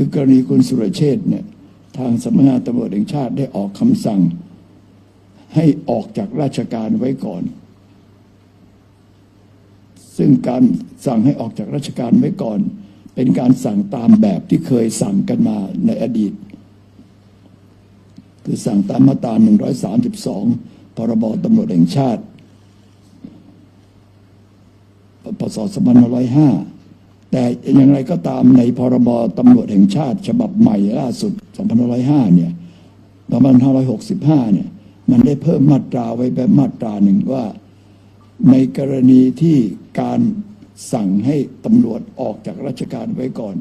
คือกรณีคุณสุรเชษฐ์เนี่ยทางสำนักงานตำรวจแห่งชาติได้ออกคำสั่ง ให้ออกจากราชการไว้ก่อน ซึ่งการสั่งให้ออกจากราชการไว้ก่อน เป็นการสั่งตามแบบที่เคยสั่งกันมาในอดีต คือสั่งตามมาตรา 132 พรบตำรวจแห่งชาติพศ2505 แต่อย่างไรก็ตามในพรบตำรวจแห่งชาติ ฉบับใหม่ล่าสุด 2505 เนี่ย2565 เนี่ย มันได้เพิ่มมาตราไว้แบบมาตราหนึ่งว่า ในกรณีที่การสั่งให้ตำรวจออกจากราชการไว้ก่อน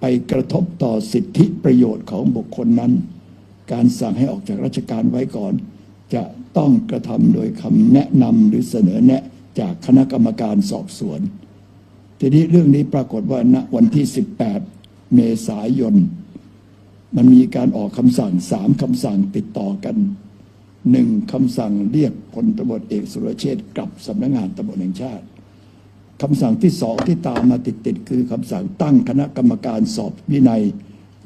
ไปกระทบต่อสิทธิประโยชน์ของบุคคลนั้น การสั่งให้ออกจากราชการไว้ก่อน จะต้องกระทำโดยคำแนะนำหรือเสนอแนะจากคณะกรรมการสอบสวน ทีนี้เรื่องนี้ปรากฏว่าณวันที่ 18 เมษายน มันมีการออกคำสั่งสามคำสั่งติดต่อกันหนึ่งคำสั่งเรียกพลตำรวจเอกสุรเชษกลับสำนักงานตำรวจแห่งชาติคำสั่งที่สองที่ตามมาติดๆคือคำสั่งตั้งคณะกรรมการสอบวินัย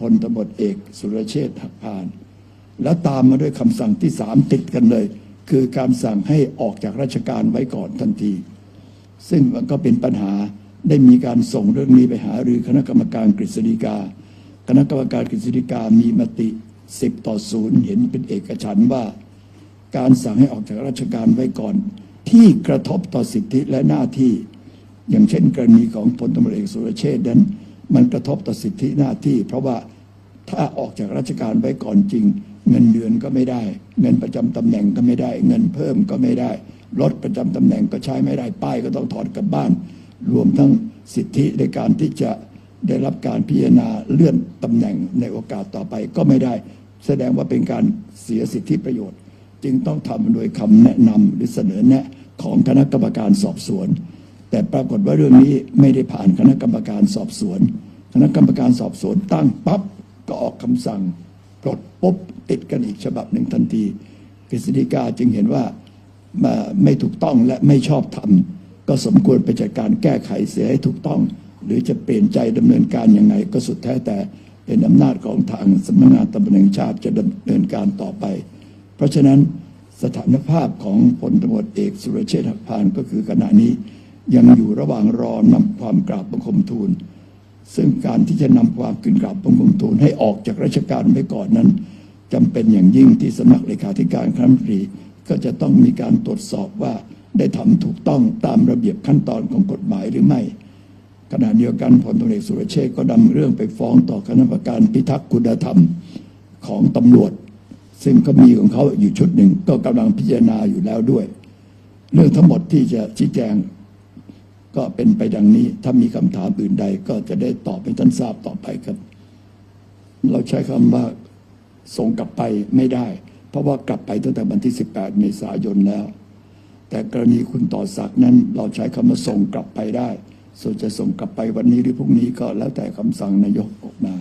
พลตำรวจเอกสุรเชษฐ์หักพาน แล้วตามมาด้วยคำสั่งที่สามติดกันเลย คือการสั่งให้ออกจากราชการไว้ก่อนทันที ซึ่งมันก็เป็นปัญหา ได้มีการส่งเรื่องนี้ไปหารือคณะกรรมการกฤษฎีกา คณะกรรมการกฤษฎีกามีมติ 10 ต่อศูนย์เห็นเป็นเอกฉันท์ว่า การสั่งให้ออกจากราชการไว้ก่อน ที่กระทบต่อสิทธิและหน้าที่ อย่างเช่น กรณีของพลตำรวจเอกสุรเชษนั้น มันกระทบต่อสิทธิหน้าที่ เพราะว่าถ้าออกจากราชการไว้ก่อนจริง เงินเดือนก็ไม่ได้ เงินประจำตำแหน่งก็ไม่ได้ เงินเพิ่มก็ไม่ได้รถประจำตำแหน่งก็ใช้ไม่ได้ป้ายก็ต้องถอดกลับบ้าน รวมทั้งสิทธิในการที่จะได้รับการพิจารณาเลื่อนตำแหน่งในโอกาสต่อไปก็ไม่ได้ แสดงว่าเป็นการเสียสิทธิประโยชน์ จึงต้องทำโดยคำแนะนำหรือเสนอแนะของคณะกรรมการสอบสวน แต่ปรากฏว่าเรื่องนี้ไม่ได้ผ่านคณะกรรมการสอบสวน คณะกรรมการสอบสวนตั้งปั๊บก็ออกคำสั่งปลดปุ๊บติดกันอีกฉบับหนึ่งทันทีกฤษฎีกาจึงเห็นว่ามาไม่ถูกต้องและไม่ชอบธรรม ก็สมควรไปจัดการแก้ไขเสียให้ถูกต้อง หรือจะเปลี่ยนใจดำเนินการยังไง ก็สุดแท้แต่เป็นอำนาจของทางสำนักงานตำรวจแห่งชาติจะดำเนินการต่อไป เพราะฉะนั้นสถานภาพของพลตำรวจเอกสุรเชษฐ์หักพานก็คือขณะนี้ยังอยู่ระหว่างรอนำความกราบบังคมทูล ซึ่งการที่จะนำความขึ้นกราบบังคมทูลให้ออกจากราชการไปก่อนนั้นจำเป็นอย่างยิ่งที่สำนักเลขาธิการคณะรัมนตรีก็จะต้องมีการตรวจสอบว่า ได้ทำถูกต้องตามระเบียบขั้นตอนของกฎหมายหรือไม่ขณะเดียวกันพลตำรวจเอกสุรเชษก็นำเรื่องไปฟ้องต่อคณะกรรมการพิทักษ์คุณธรรมของตำรวจ ซึ่งก็มีของเขาอยู่ชุดหนึ่งก็กำลังพิจารณาอยู่แล้วด้วย เรื่องทั้งหมดที่จะชี้แจงก็เป็นไปดังนี้ ถ้ามีคำถามอื่นใดก็จะได้ตอบให้ท่านทราบต่อไปครับ เราใช้คำว่าส่งกลับไปไม่ได้ เพราะว่ากลับไปตั้งแต่วันที่ 18 เมษายนแล้ว แต่กรณีคุณต่อศักดิ์นั้น เราใช้คำว่าส่งกลับไปได้ ส่วนจะส่งกลับไปวันนี้หรือพรุ่งนี้ก็แล้วแต่คำสั่งนายกออกมา